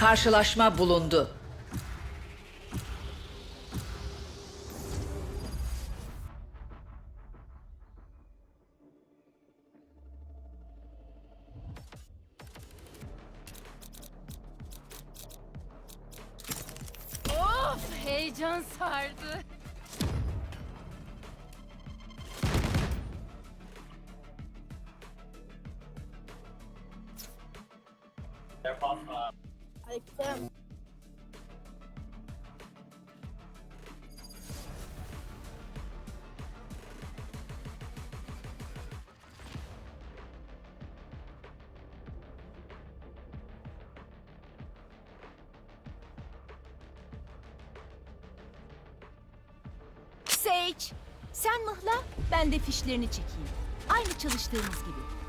Karşılaşma bulundu. Of heyecan sardı. Sage, sen mıhla, ben de fişlerini çekeyim. Aynı çalıştığımız gibi.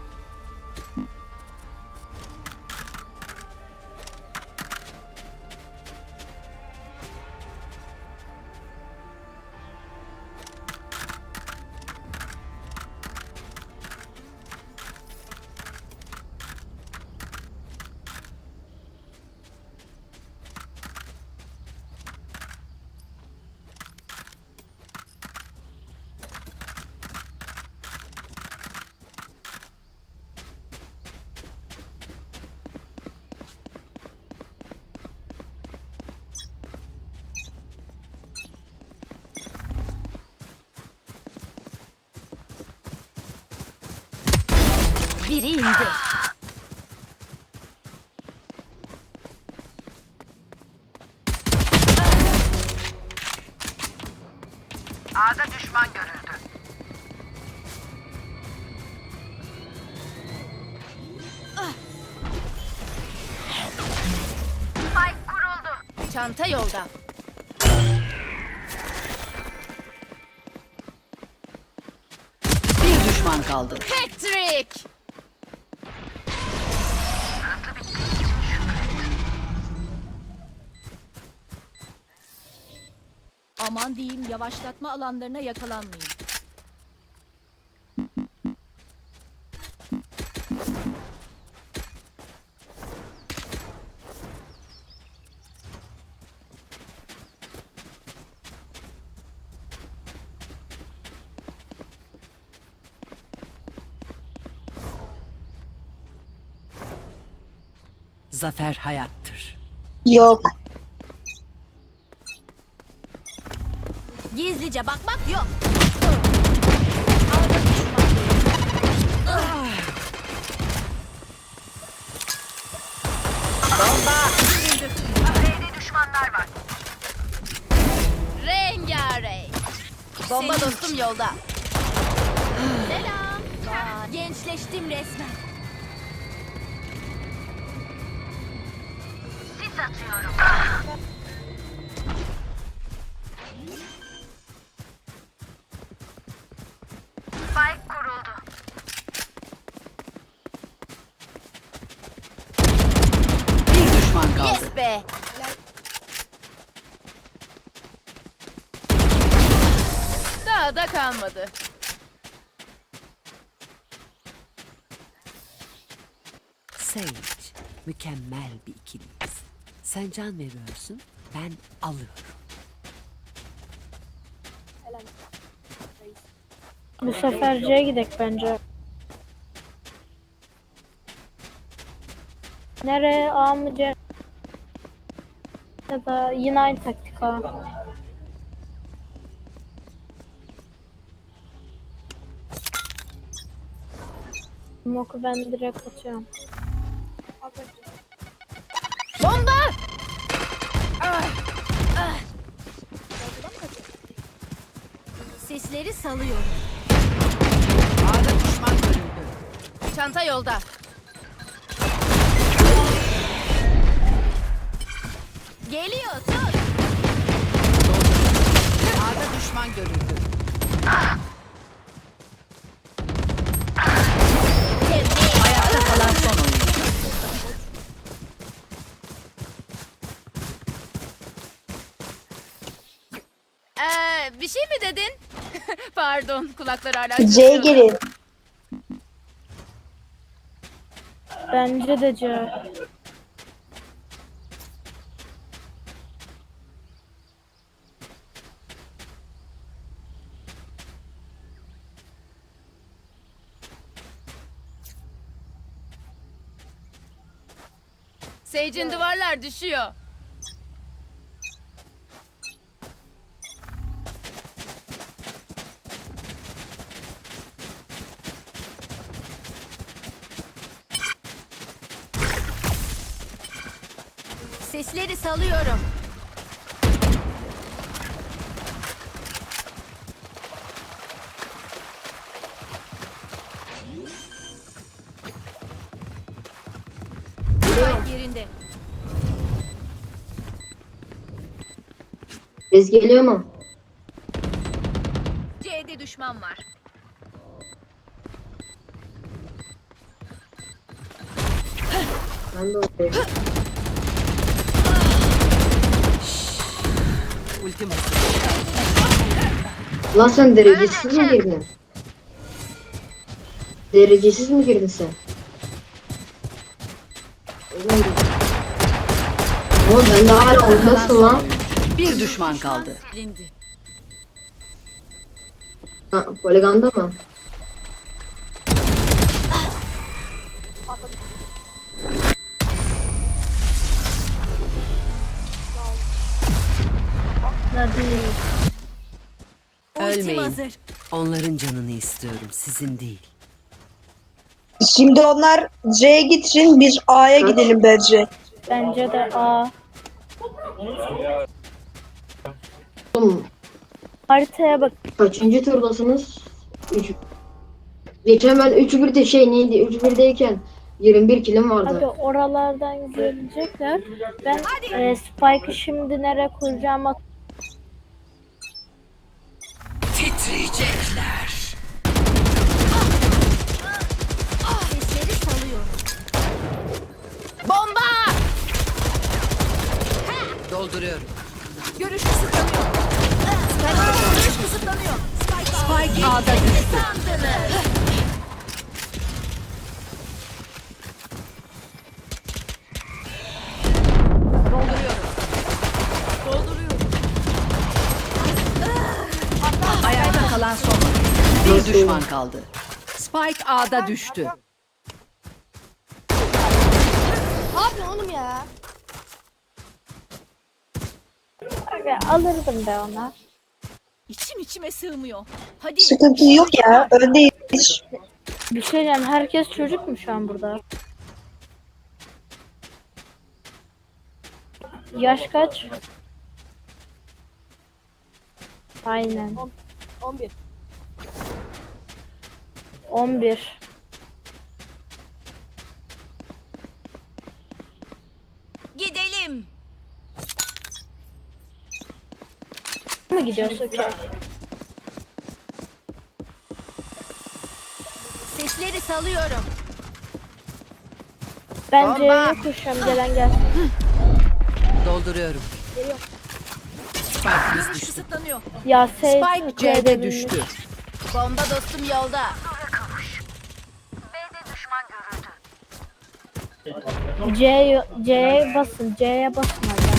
Biri indi. A'da düşman görüldü. Spike kuruldu. Çanta yolda. Bir düşman kaldı. Patrick! Aman diyeyim yavaşlatma alanlarına yakalanmayın. Zafer hayattır. Yok. Gizlice bakmak yok. B'de düşmanlar var. Rengarenk. Bomba dostum yolda. Selam. Gençleştim resmen. Sis atıyorum. Spike kuruldu. Bir düşman kaldı. Yes be. Daha da kalmadı. Sage, mükemmel bir ikiliyiz. Sen can veriyorsun, ben alıyorum. Bu sefer C'ye gidek bence. Nereye? A mı C? Ya da yine aynı taktik A. Smoke'u ben direkt atıyorum. Bomba! Sesleri salıyorum. Çanta yolda. Geliyor tut. A'da düşman görüldü. Ayakta kalan son oyuncu. Ee, bir şey mi dedin? Pardon kulaklar hala çınlıyor. girin. Bence de C. Sage'in duvarlar düşüyor. Sesleri salıyorum. Spike yerinde. Biz geliyor mu? C'de düşman var. Ben de oradayım. Ultim Lan sen derecesiz mi girdin? Derecesiz mi girdin sen? Oğlum. Ben de hala ortasın lan. Bir düşman kaldı. Ha, poliganda mı? Ultim Ölmeyin. hazır. Onların canını istiyorum, sizin değil. Şimdi onlar C'ye gitsin biz A'ya gidelim bence. Bence de A. Oğlum Haritaya bak. kaçıncı turdasınız? 3. Geçen ben 3-1'de şey neydi? 3-1'deyken 21 kilim Abi vardı. oralardan gelecekler. Ben e, Spike'ı şimdi nereye kuracağımı kalan son. Bir düşman kaldı. Spike A'da düştü. Abi alırdım be ona. İçim içime sığmıyor. Hadi. Sıkıntı yok ya öndeyiz. Bir şey diyeceğim. Herkes çocuk mu şu an burada? Yaş kaç? Aynen. 11. 11. Gidelim. mı gidiyorsun ki? Sesleri salıyorum. Ben C'ye. Gelen gelsin. Dolduruyorum. Spike'ımız Görüş düştü. kısıtlanıyor. Ya Spike C'de düştü. Bomba dostum yolda. B'de düşman görüldü. C C'ye basın. C'ye basın hadi.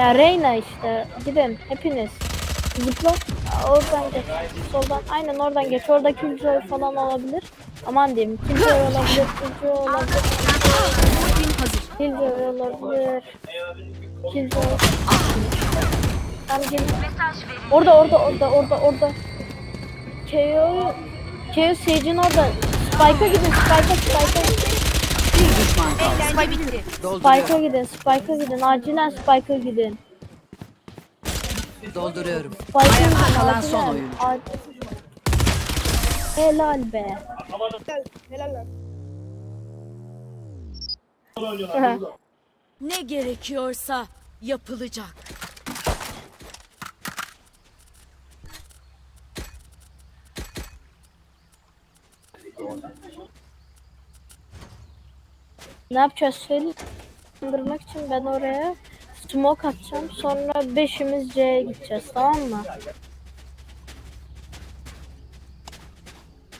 Ya Reyna işte. Gidin hepiniz. Zıpla. Oradan geç. Soldan. Aynen oradan geç. Orada Killjoy falan olabilir. Aman diyeyim. Killjoy olabilir. Killjoy olabilir. Killjoy olabilir. Tamam gelin. Orada orada orada orada orada. KO KO Sage'in orada. Spike'a gidin. Spike'a Spike'a. Bir düşman kaldı. Eğlence bitti. Spike'a gidin. Spike'a gidin. Acilen Spike'a gidin. Dolduruyorum. Spike'a gidin. kalan acilen. son oyuncu. Ac- Helal be. Helal. Ne gerekiyorsa yapılacak. Ne yapacağız söyle. Kandırmak için ben oraya smoke atacağım. Sonra beşimiz C'ye gideceğiz tamam mı?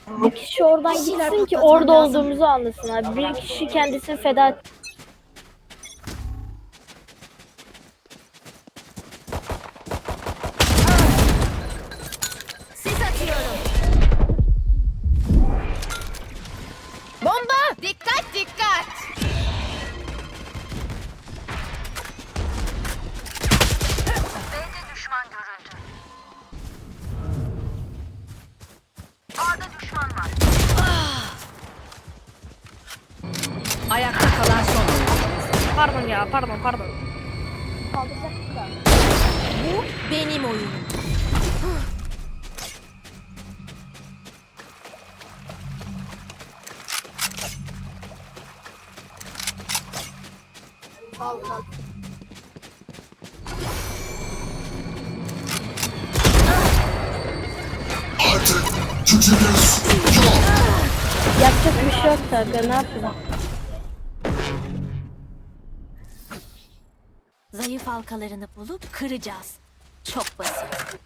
Bir kişi oradan gitsin ki orada olduğumuzu anlasın abi. Bir kişi kendisini feda et. Yapacak bir şey yok tabii ne yapayım. Zayıf halkalarını bulup kıracağız. Çok basit.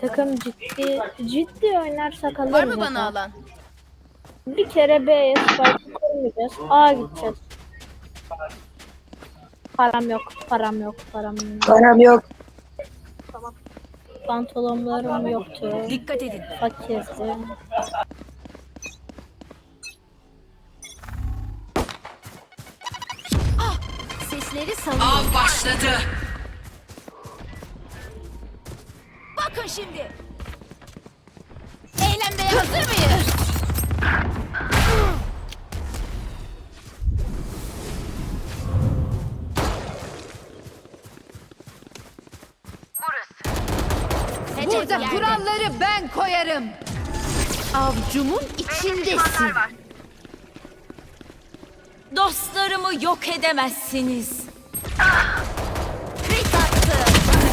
Takım ciddi ciddi oynarsak alırız. Var mı zaten. bana alan? Bir kere B'ye spike koymayacağız. A gideceğiz. Param yok, param yok, param yok. Param yok. Pantolonlarım yoktu. Dikkat edin. Fakirdim. Sesleri salıyorum. Av başladı. Bakın şimdi. Eğlenmeye hazır mıyız? Koyarım. Avcumun içindesin. Dostlarımı yok edemezsiniz. Crit attı.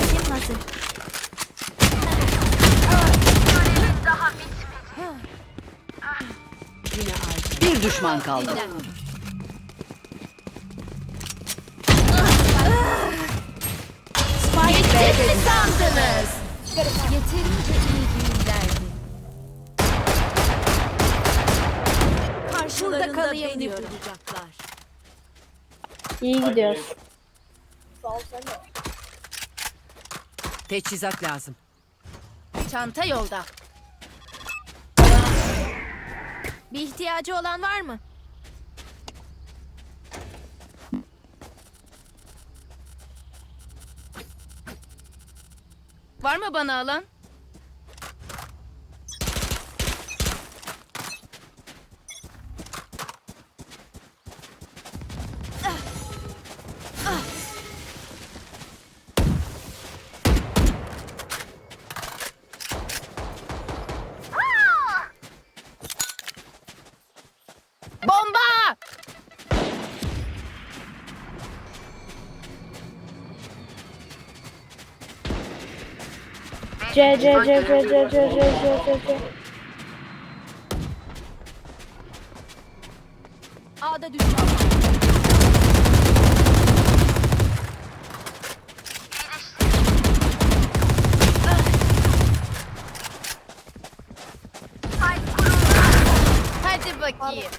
Kim hazır? Daha bitmedi. Bir düşman kaldı. Spike mi sandınız? Yeterince iyi değillerdi. Karşılarında beni bulacaklar. İyi gidiyoruz. Teçhizat lazım. Çanta yolda. Bir ihtiyacı olan var mı? Var mı bana alan? C C C C C C C C C. A'da düşman. Hadi bakayım.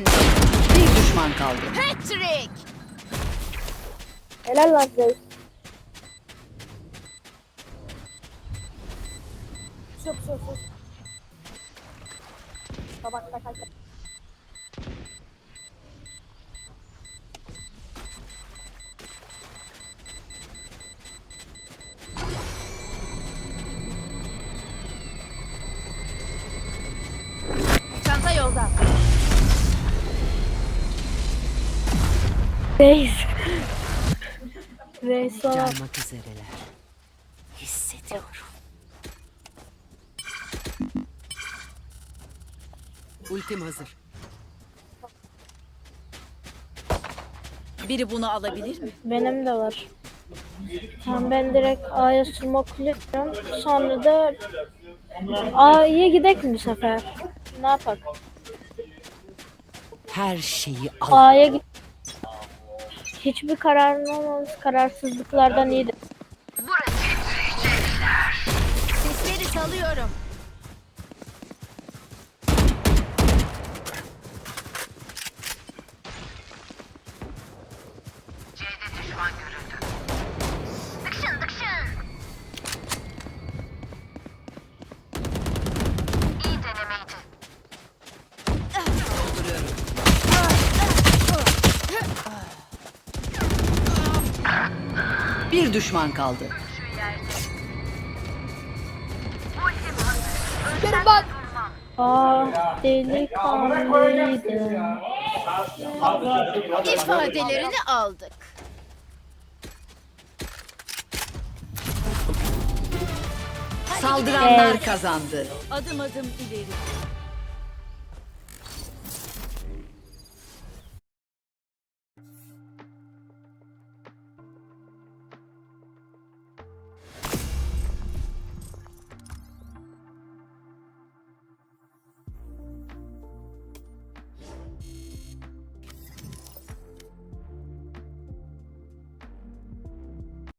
Söndü. Bir düşman kaldı. Patrick! Helal lan Zeus. Sus sus sus. Tabakta kaç. Reis. Reis olan. Almak üzereler. Hissediyorum. Ultim hazır. Biri bunu alabilir mi? Benim de var. Tamam ben direkt A'ya smokluyorum. Sonra da A'ya gidek mi bu sefer? Ne yapak? Her şeyi al. A'ya git. Hiçbir kararın olmaması kararsızlıklardan iyidir. Sesleri salıyorum. C'de düşman görüldü. Bir düşman kaldı. Ah delikanlıydım. İfadelerini aldık. Saldıranlar kazandı. Adım adım ileri.